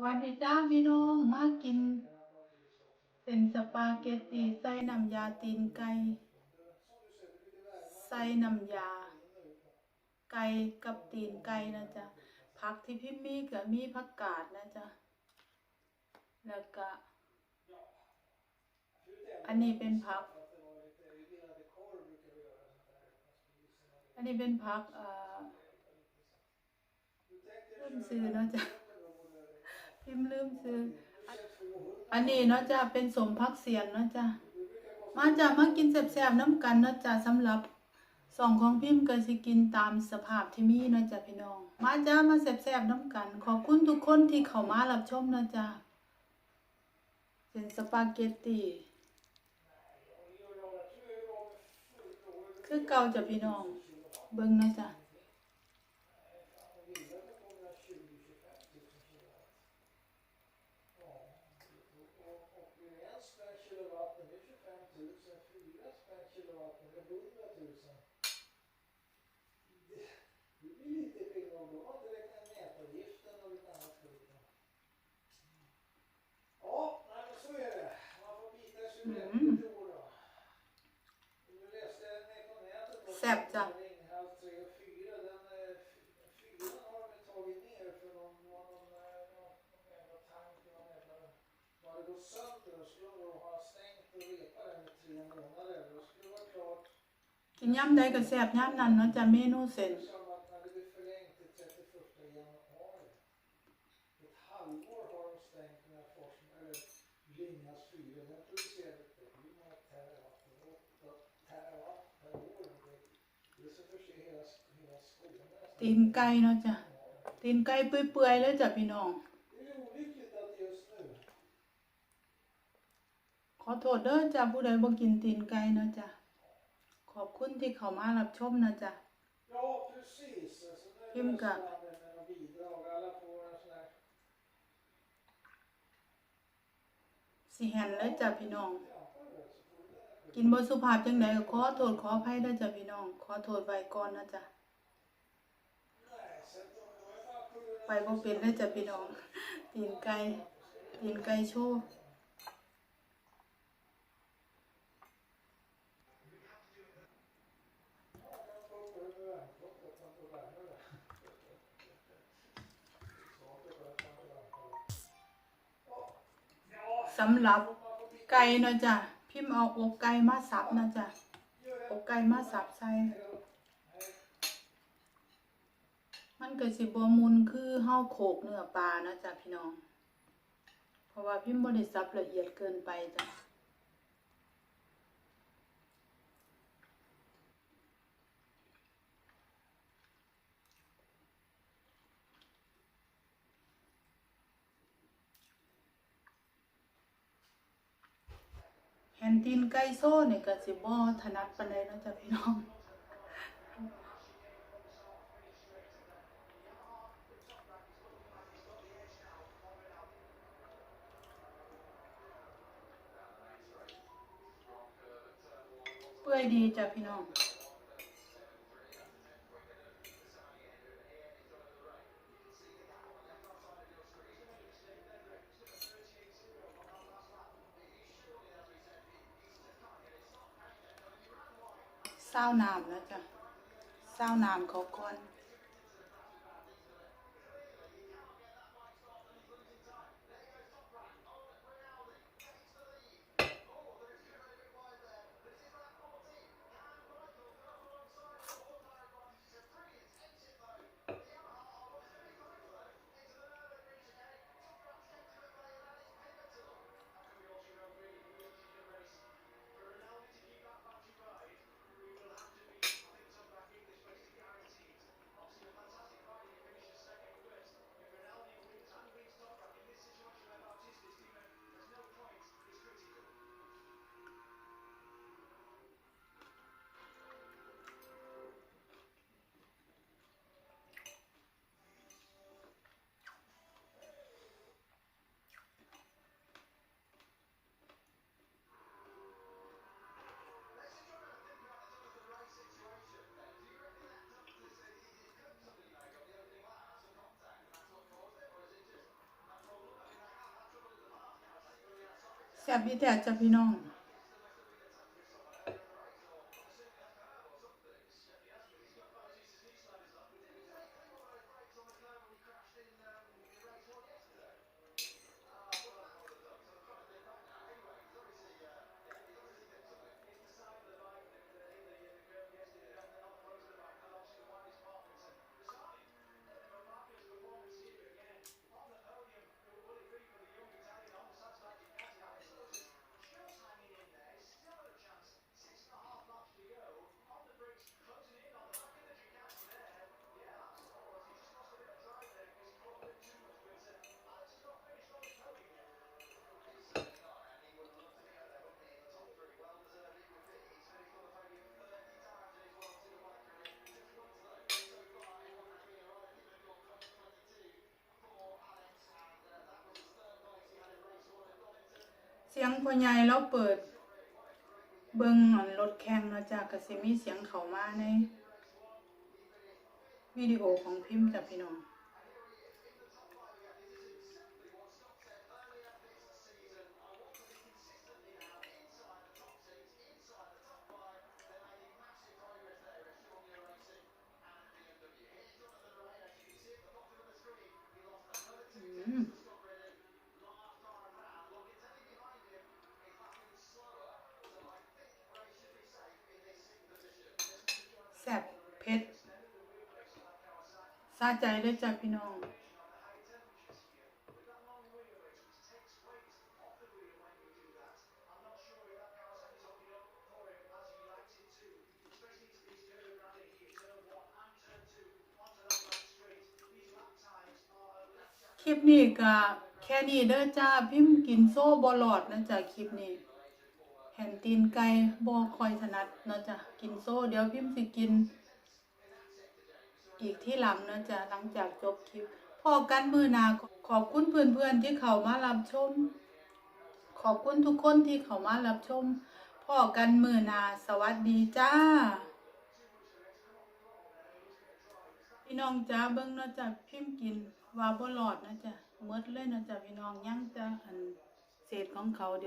วัสดีจ้าพี่น้องมากินเป็นสปาเกตตีใส่น้ำยาตีนไก่ใส่น้ำยา ไก่กับตีนไก่นะจ๊ะผักที่พี่มีก็มีผักกาดนะจ๊ะแล้วก็ อันนี้เป็นผัก อันนี้เป็นผักเอ่อลืมซื้อนะจ๊ะ พิมพ์ลืมซื้อ อันนี้เนาะจ้ะเป็นสมพักเสียนเนาะจ้ะมาจ้ะมากินแซ่บๆน้ำกันเนาะจ้ะสำหรับสองของพิมพ์ก็สิกินตามสภาพที่มีเนาะจ้ะพี่น้อง มาจ้ะมาแซ่บๆน้ำกัน ขอบคุณทุกคนที่เข้ามารับชมเนาะจ้ะเป็นสปาเกตตีคือเก่าจ้ะพี่น้อง เบิ่งเนาะจ้ะ Mm. แซ่บจ้ะ กินย่ำใดก็แซ่บย่ำนั้นเนาะจ้ะเมนูเส้นตีนไก่เนาะจ้ะตีนไก่เปื่อยๆเลยจ้ะพี่น้อง ขอโทษเด้อจ้ะผู้ใดบ่กินตีนไก่เนาะจ้ะขอบคุณที่เข้ามารับชมนะจ้ะพิมกับสิแหนเลยจ้ะพี่น้อง กินบ่สุภาพจังไดก็ขอโทษขออภัยเด้อจ้ะพี่น้อง ขอโทษไว้ก่อนนะจ้ะไปบ่เป็นเลยจ้ะพี่น้อง ตีนไก่ตีนไก่โชว์ สำหรับไก่เนาะจ้ะพิมพ์เอาอกไก่มาสับนะจ้ะอกไก่มาสับใส่มันเกิดสิบ่มุนคือเฮาโขกเนื้อปลานะจ้ะพี่น้อง เพราะว่าพิมพ์บ่ได้สับละเอียดเกินไปจ้ะ แฮนตินไก่โซ่นี่ก็สิบ่ถนัดปานใดเนะจ้ะพี่น้องเปื่อยดีจ้ะพี่น้อง เศร้านามแล้วจ้ะเศร้านามเขาก่อน แซ่บพี่แท้จ้ะพี่น้อง เสียงพ่อใหญ่เราเปิด เบิ้งอันรถแข่งเราะจ้ะก็สิมีเสียงเขามาในวิดีโอของพิมพ์จากพี่น้อง อืมแซ่บเผ็ด สะใจเลยจ้ะพี่น้องคลิปนี้ก็แค่นี้เด้อจ้าพิมพ์กินโซ่บอลอดนะจ้ะคลิปนี้แผ่นตีนไก่บอคอยถนัดนะจ้ะกินโซ่เดี๋ยวพิมพ์สิกิน อีกที่ลังเนาะจ้ะหลังจากจบคลิปพอกันมือนาขอบคุณเพื่อนๆที่เขามารับชม ขอบคุณทุกคนที่เขามารับชมพอกันมือนาสวัสดีจ้าพี่น้องจ้าเบิ่งเนาะจ้ะพิมพ์กินวาบ่รอดนะจ้ะหมดเลยนะจ้ะพี่น้องยังจะอันเศษของเขาเดี๋ยว